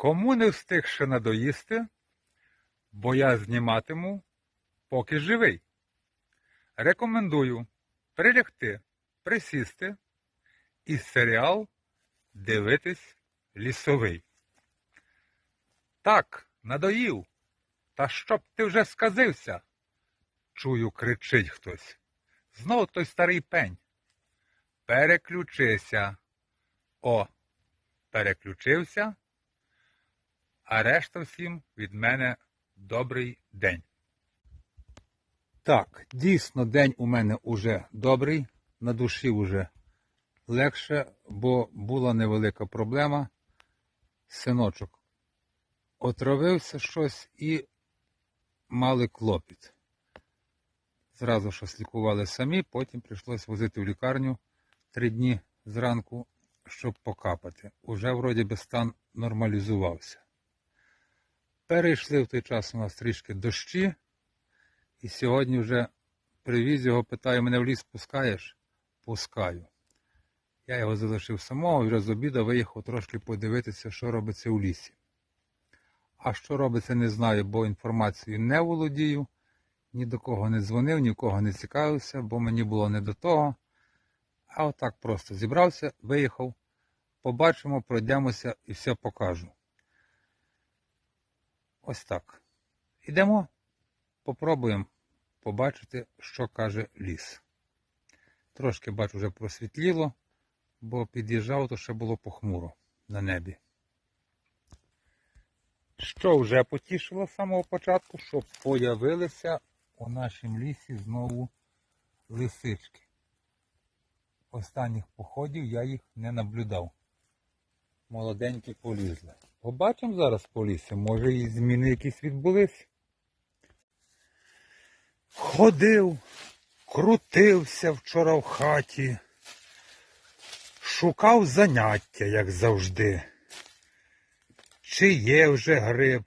Кому не встиг надоїсти, бо я зніматиму, поки живий. Рекомендую прилягти, присісти і серіал дивитись лісовий. Так, надоїв. Та щоб ти вже сказився? Чую, кричить хтось. Знов той старий пень. Переключися. О, переключився. А решта всім від мене добрий день. Так, дійсно, день у мене уже добрий, на душі вже легше, бо була невелика проблема. Синочок отравився щось і мали клопіт. Зразу щось лікували самі, потім прийшлось возити в лікарню три дні зранку, щоб покапати. Уже вроді би стан нормалізувався. Перейшли в той час у нас трішки дощі, і сьогодні вже привіз його, питаю, мене в ліс пускаєш? Пускаю. Я його залишив самого вже з обіду виїхав трошки подивитися, що робиться у лісі. А що робиться, не знаю, бо інформацією не володію, ні до кого не дзвонив, ні в кого не цікавився, бо мені було не до того. А отак просто зібрався, виїхав, побачимо, пройдемося і все покажу. Ось так. Ідемо, попробуємо побачити, що каже ліс. Трошки бачу, вже просвітліло, бо під'їжджав, то ще було похмуро на небі. Що вже потішило з самого початку, що появилися у нашому лісі знову лисички. Останніх походів я їх не наблюдав. Молоденькі полізли. Побачимо зараз по лісі, може і зміни якісь відбулись. Ходив, крутився вчора в хаті, шукав заняття, як завжди. Чи є вже гриб?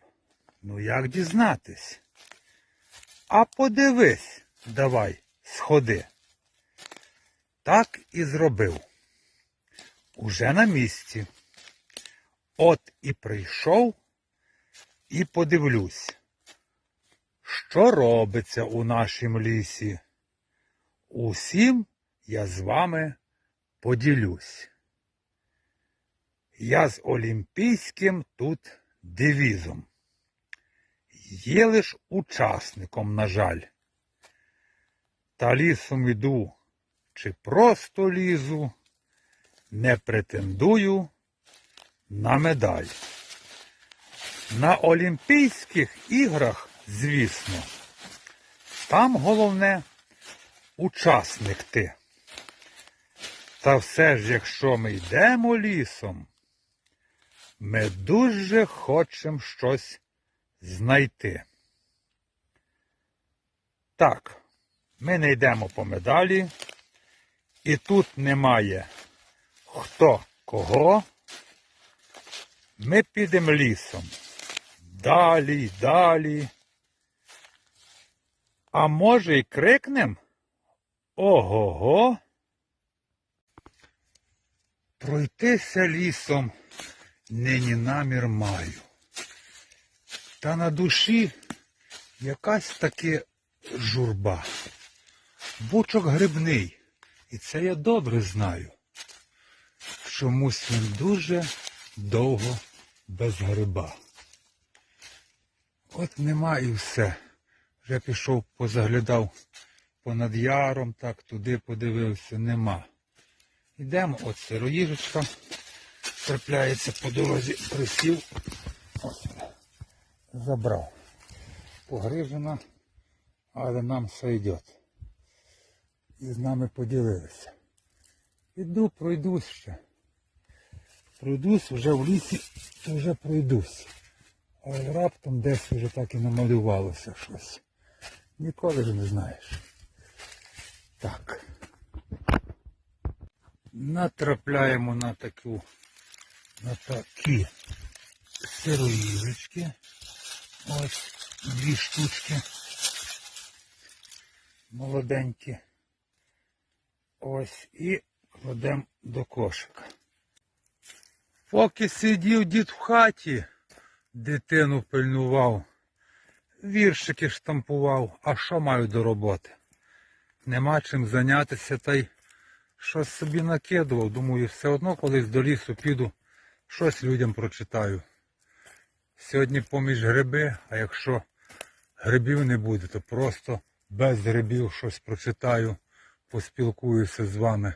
Ну як дізнатись? А подивись, давай, сходи. Так і зробив. Уже на місці. От і прийшов і подивлюсь, що робиться у нашім лісі. Усім я з вами поділюсь. Я з олімпійським тут девізом. Є лиш учасником, на жаль. Та лісом іду, чи просто лізу, не претендую на медаль. На Олімпійських іграх, звісно, там головне учасник ти. Та все ж, якщо ми йдемо лісом, ми дуже хочемо щось знайти. Так, ми не йдемо по медалі, і тут немає хто кого. Ми підемо лісом. Далі, далі. А може й крикнем? Ого-го. Пройтися лісом нині намір маю. Та на душі якась таки журба. Бучок грибний. І це я добре знаю. Чомусь він дуже довго без гриба. От нема і все. Вже пішов, позаглядав понад яром, так туди подивився, нема. Йдемо, от сироїжечка трапляється по дорозі, присів, ось, забрав. Погрижена, але нам все йде. І з нами поділилися. Іду, пройдусь ще. Пройдусь вже в лісі, то вже пройдусь. Але раптом десь вже так і намалювалося щось. Ніколи ж не знаєш. Так. Натрапляємо на таку, на такі сироїжечки. Ось дві штучки. Молоденькі. Ось і кладемо до кошика. Поки сидів дід в хаті, дитину пильнував, віршики штампував, а що маю до роботи? Нема чим зайнятися та й щось собі накидував. Думаю, все одно колись до лісу піду, щось людям прочитаю. Сьогодні поміж гриби, а якщо грибів не буде, то просто без грибів щось прочитаю, поспілкуюся з вами.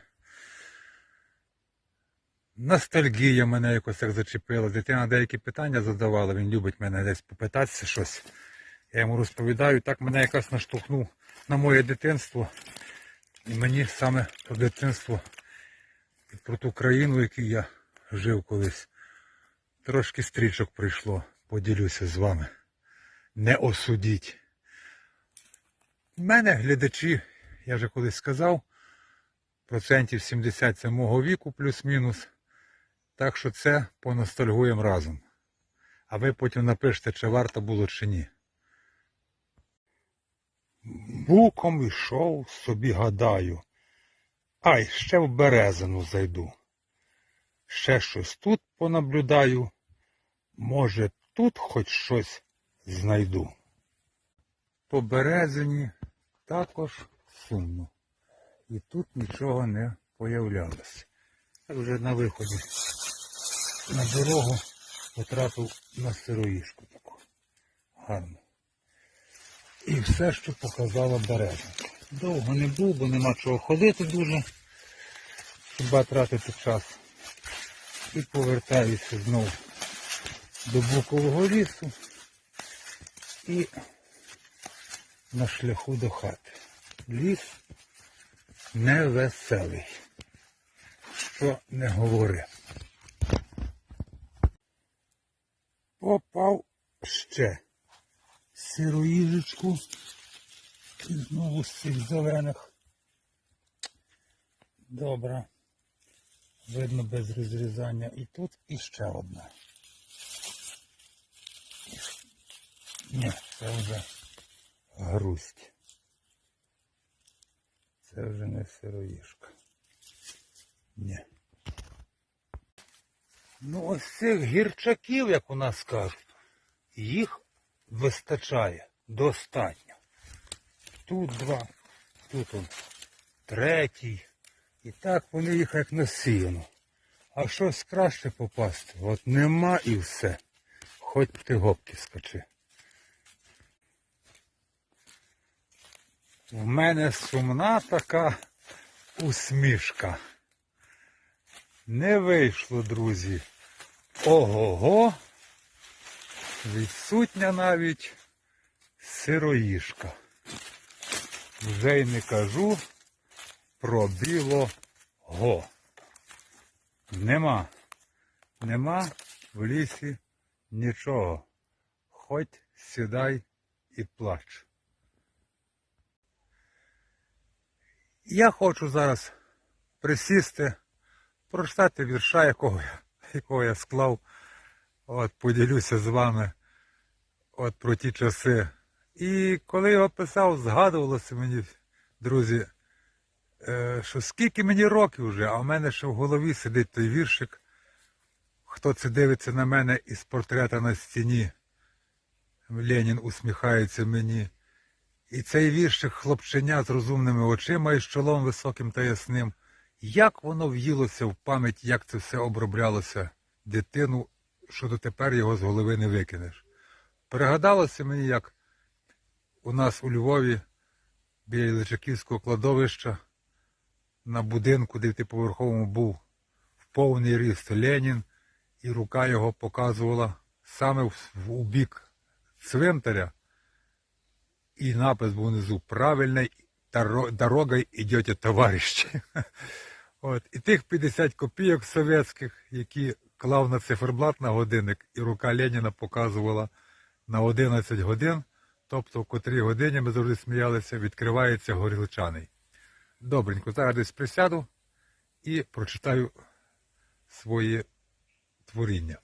Ностальгія мене якось так зачепила. Дитина деякі питання задавала, він любить мене десь попитатися щось. Я йому розповідаю, так мене якось наштовхнув на моє дитинство. І мені саме про дитинство і про ту країну, в якій я жив колись. Трошки стрічок прийшло, поділюся з вами. Не осудіть. У мене глядачі, я вже колись сказав, процентів 70 це мого віку плюс-мінус. Так що це поностальгуємо разом. А ви потім напишете, чи варто було, чи ні. Буком йшов, собі гадаю. Ай, ще в березину зайду. Ще щось тут понаблюдаю. Може, тут хоч щось знайду. По березині також сумно. І тут нічого не появлялося. Так вже на виході на дорогу потрапив на сироїшку таку. Гарну. І все, що показала березинка. Довго не був, бо нема чого ходити дуже. Хіба тратити час. І повертаюся знову до букового лісу і на шляху до хати. Ліс невеселий. Що не говори. Попав ще сироїжечку. І знову з цих зелених. Добре. Видно без розрізання. І тут іще одна. Ні, це вже грусть. Це вже не сироїжка. Ні. Ну ось цих гірчаків, як у нас кажуть, їх вистачає достатньо. Тут два, тут он третій. І так вони їх як насіяно. А щось краще попасти. От нема і все. Хоч ти гопки скачи. У мене сумна така усмішка. Не вийшло, друзі. Ого-го. Відсутня навіть сироїшка. Вже й не кажу про білого. Нема. Нема в лісі нічого. Хоч сідай і плач. Я хочу зараз присісти, прочитати вірша, якого якого я склав. От поділюся з вами от про ті часи. І коли його писав, згадувалося мені, друзі, е, що скільки мені років вже, а в мене ще в голові сидить той віршик. Хто це дивиться на мене із портрета на стіні? Ленін усміхається мені. І цей віршик хлопченя з розумними очима і з чолом високим та ясним. Як воно в'їлося в пам'ять, як це все оброблялося дитину, що дотепер його з голови не викинеш. Пригадалося мені, як у нас у Львові біля Личаківського кладовища на будинку, де в типоверховому був в повний ріст Ленін, і рука його показувала саме в, у бік цвинтаря. І напис був внизу правильной доро- дорогой идете, товариші. От. І тих 50 копійок совєтських, які клав на циферблат на годинник, і рука Леніна показувала на 11 годин, тобто в котрій годині ми завжди сміялися, відкривається горілчаний. Добренько, зараз десь присяду і прочитаю своє творіння.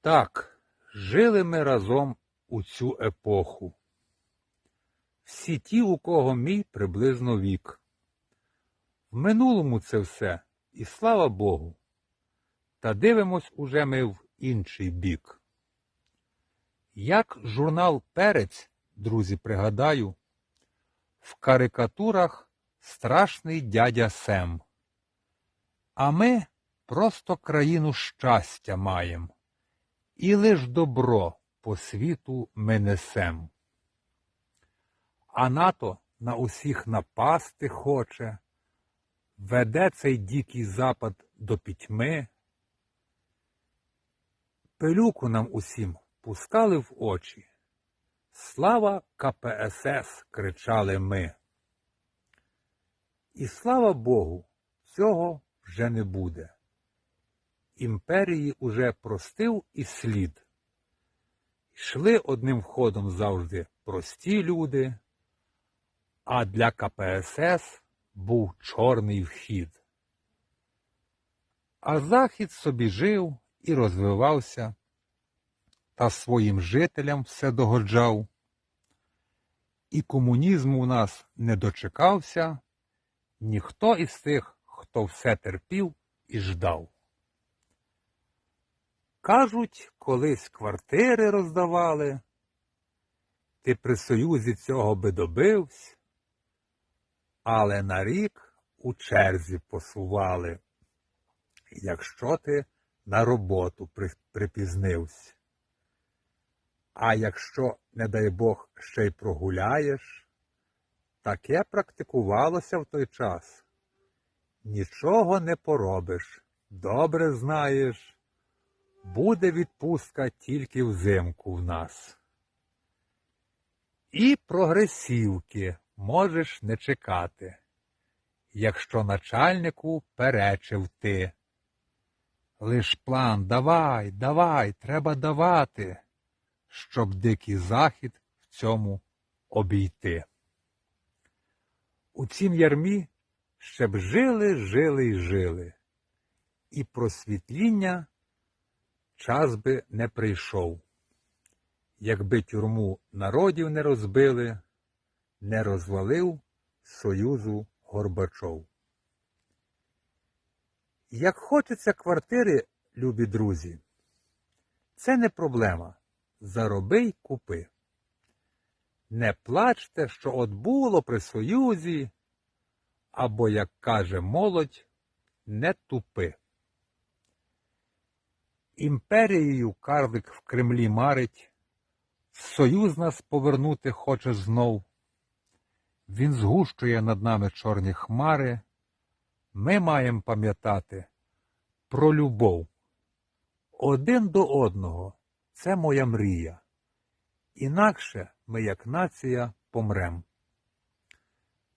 Так, жили ми разом у цю епоху. Всі ті, у кого мій приблизно вік. В минулому це все, і слава Богу. Та дивимось уже ми в інший бік. Як журнал Перець, друзі, пригадаю, в карикатурах страшний дядя Сем. А ми просто країну щастя маєм, і лиш добро по світу ми несем. А НАТО на усіх напасти хоче, веде цей дикий запад до пітьми. Пилюку нам усім пускали в очі. Слава КПСС! кричали ми. І слава Богу, цього вже не буде. Імперії уже простив і слід. Йшли одним ходом завжди прості люди, а для КПСС був чорний вхід. А Захід собі жив і розвивався, та своїм жителям все догоджав. І комунізму у нас не дочекався ніхто із тих, хто все терпів і ждав. Кажуть, колись квартири роздавали, ти при союзі цього би добився, але на рік у черзі посували, якщо ти на роботу при- припізнився. А якщо, не дай Бог, ще й прогуляєш, таке практикувалося в той час. Нічого не поробиш, добре знаєш, буде відпустка тільки взимку в нас. І прогресівки можеш не чекати, якщо начальнику перечив ти. Лиш план давай, давай, треба давати, щоб дикий захід в цьому обійти. У цім ярмі ще б жили, жили й жили, і просвітління час би не прийшов, якби тюрму народів не розбили, не розвалив Союзу Горбачов. Як хочеться квартири, любі друзі, це не проблема. Зароби й купи. Не плачте, що от було при Союзі, або, як каже молодь, не тупи. Імперією карлик в Кремлі марить, в Союз нас повернути хоче знов. Він згущує над нами чорні хмари. Ми маємо пам'ятати про любов. Один до одного це моя мрія. Інакше ми, як нація, помрем.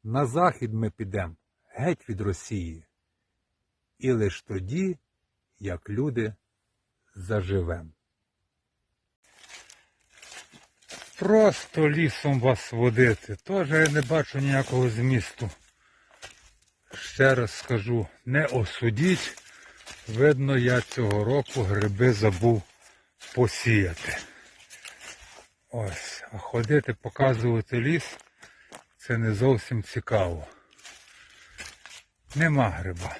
На захід ми підем геть від Росії. І лиш тоді, як люди, заживем. Просто лісом вас водити. Теж я не бачу ніякого змісту. Ще раз скажу, не осудіть. Видно, я цього року гриби забув посіяти. Ось, а ходити, показувати ліс, це не зовсім цікаво. Нема гриба.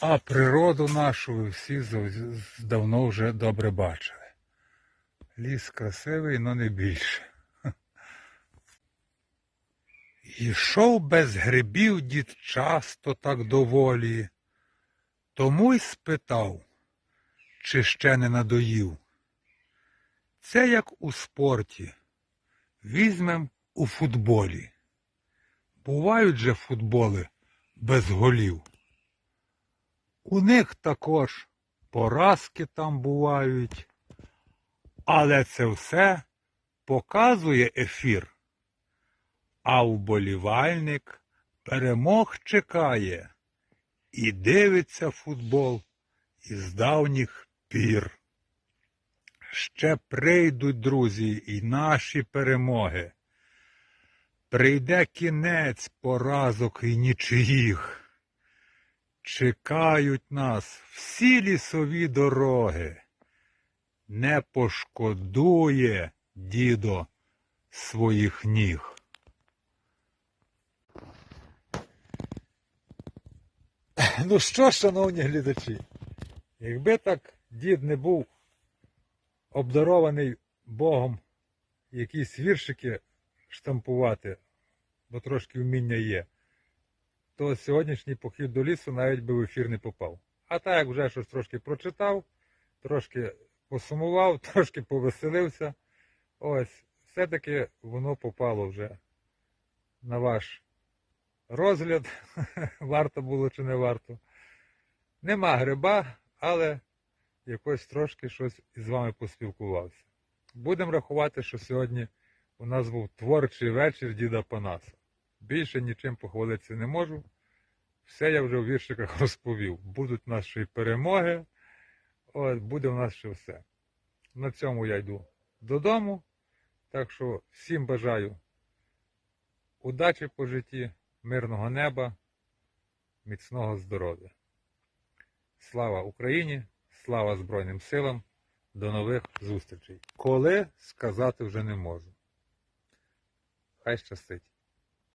А природу нашу всі давно вже добре бачили. Ліс красивий, але не більше. Ішов без грибів дід часто так доволі, тому й спитав, чи ще не надоїв. Це як у спорті. Візьмем у футболі. Бувають же футболи без голів. У них також поразки там бувають, але це все показує ефір. А вболівальник перемог чекає і дивиться футбол із давніх пір. Ще прийдуть, друзі, і наші перемоги. Прийде кінець поразок і нічиїх. Чекають нас всі лісові дороги. Не пошкодує, дідо, своїх ніг. Ну що, шановні глядачі, якби так дід не був обдарований Богом якісь віршики штампувати, бо трошки вміння є, то сьогоднішній похід до лісу навіть би в ефір не попав. А так вже щось трошки прочитав, трошки посумував, трошки повеселився, ось, все-таки воно попало вже на ваш розгляд, варто було чи не варто. Нема гриба, але якось трошки щось із вами поспілкувався. Будемо рахувати, що сьогодні у нас був творчий вечір діда Панаса. Більше нічим похвалитися не можу. Все я вже в віршиках розповів. Будуть у й перемоги. От, буде у нас ще все. На цьому я йду додому. Так що всім бажаю удачі по житті, мирного неба, міцного здоров'я. Слава Україні! Слава Збройним силам! До нових зустрічей. Коли сказати вже не можу. Хай щастить.